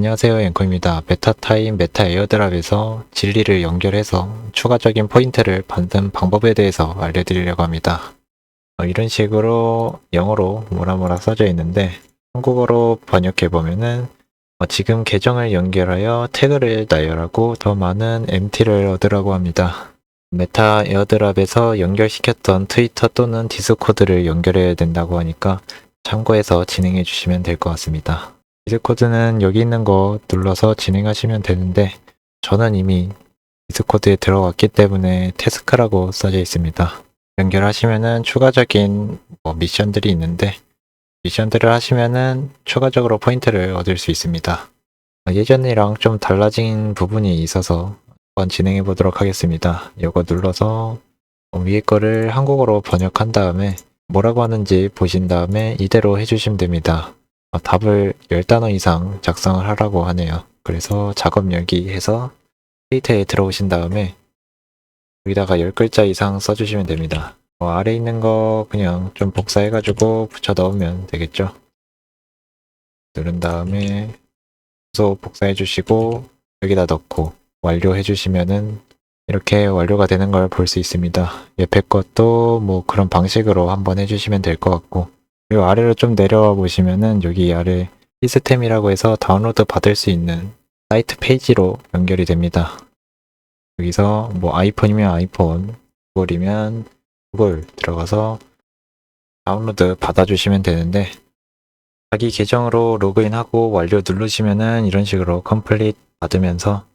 안녕하세요 앵커입니다. 메타타임 메타 에어드랍에서 진리를 연결해서 추가적인 포인트를 받는 방법에 대해서 알려드리려고 합니다. 어, 이런 식으로 영어로 뭐라 써져 있는데 한국어로 번역해 보면은 어, 지금 계정을 연결하여 태그를 나열하고 더 많은 MT를 얻으라고 합니다. 메타 에어드랍에서 연결시켰던 트위터 또는 디스코드를 연결해야 된다고 하니까 참고해서 진행해 주시면 될 것 같습니다. 디스코드는 여기 있는 거 눌러서 진행하시면 되는데 저는 이미 디스코드에 들어갔기 때문에 태스크라고 써져 있습니다. 연결하시면은 추가적인 뭐 미션들이 있는데 미션들을 하시면은 추가적으로 포인트를 얻을 수 있습니다. 예전이랑 좀 달라진 부분이 있어서 한번 진행해 보도록 하겠습니다. 이거 눌러서 위에 거를 한국어로 번역한 다음에 뭐라고 하는지 보신 다음에 이대로 해주시면 됩니다. 어, 답을 10단어 이상 작성을 하라고 하네요. 그래서 작업 여기 해서 데이터에 들어오신 다음에 여기다가 10글자 이상 써주시면 됩니다. 어, 아래 있는 거 그냥 좀 복사해가지고 붙여 넣으면 되겠죠. 누른 다음에 소 복사해 주시고 여기다 넣고 완료해 주시면은 이렇게 완료가 되는 걸 볼 수 있습니다. 옆에 것도 뭐 그런 방식으로 한번 해주시면 될 것 같고 그리고 아래로 좀 내려와 보시면은 여기 아래 시스템이라고 해서 다운로드 받을 수 있는 사이트 페이지로 연결이 됩니다. 여기서 뭐 아이폰이면 아이폰, 구글이면 구글 들어가서 다운로드 받아주시면 되는데 자기 계정으로 로그인하고 완료 누르시면은 이런 식으로 컴플릿 받으면서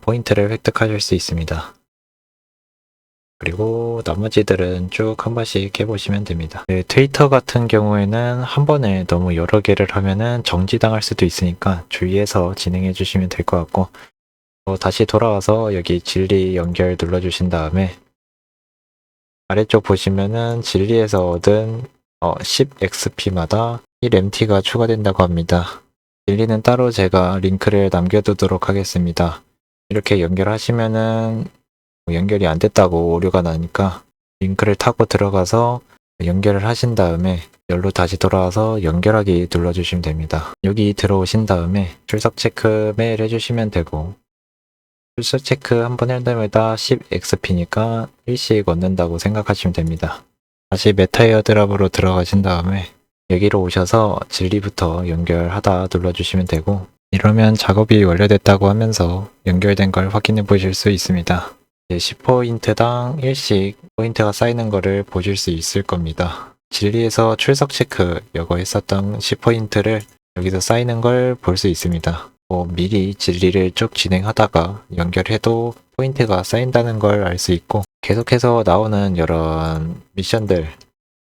포인트를 획득하실 수 있습니다. 그리고 나머지들은 쭉 한 번씩 해보시면 됩니다. 네, 트위터 같은 경우에는 한 번에 너무 여러 개를 하면은 정지당할 수도 있으니까 주의해서 진행해 주시면 될 것 같고 어, 다시 돌아와서 여기 진리 연결 눌러주신 다음에 아래쪽 보시면은 진리에서 얻은 어, 10xp마다 1MT가 추가된다고 합니다. 진리는 따로 제가 링크를 남겨두도록 하겠습니다. 이렇게 연결하시면은 뭐 연결이 안 됐다고 오류가 나니까 링크를 타고 들어가서 연결을 하신 다음에 열로 다시 돌아와서 연결하기 눌러주시면 됩니다. 여기 들어오신 다음에 출석 체크 매일 해주시면 되고 출석 체크 한번할 때마다 10xp니까 일씩 얻는다고 생각하시면 됩니다. 다시 메타 에어 드랍으로 들어가신 다음에 여기로 오셔서 진리부터 연결하다 눌러주시면 되고 이러면 작업이 완료됐다고 하면서 연결된 걸 확인해 보실 수 있습니다. 10포인트당 1씩 포인트가 쌓이는 거를 보실 수 있을 겁니다. 진리에서 출석 체크 이거 했었던 10포인트를 여기서 쌓이는 걸 볼 수 있습니다. 뭐 미리 진리를 쭉 진행하다가 연결해도 포인트가 쌓인다는 걸 알 수 있고 계속해서 나오는 이런 미션들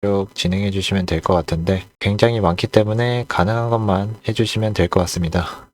쭉 진행해 주시면 될 것 같은데 굉장히 많기 때문에 가능한 것만 해주시면 될 것 같습니다.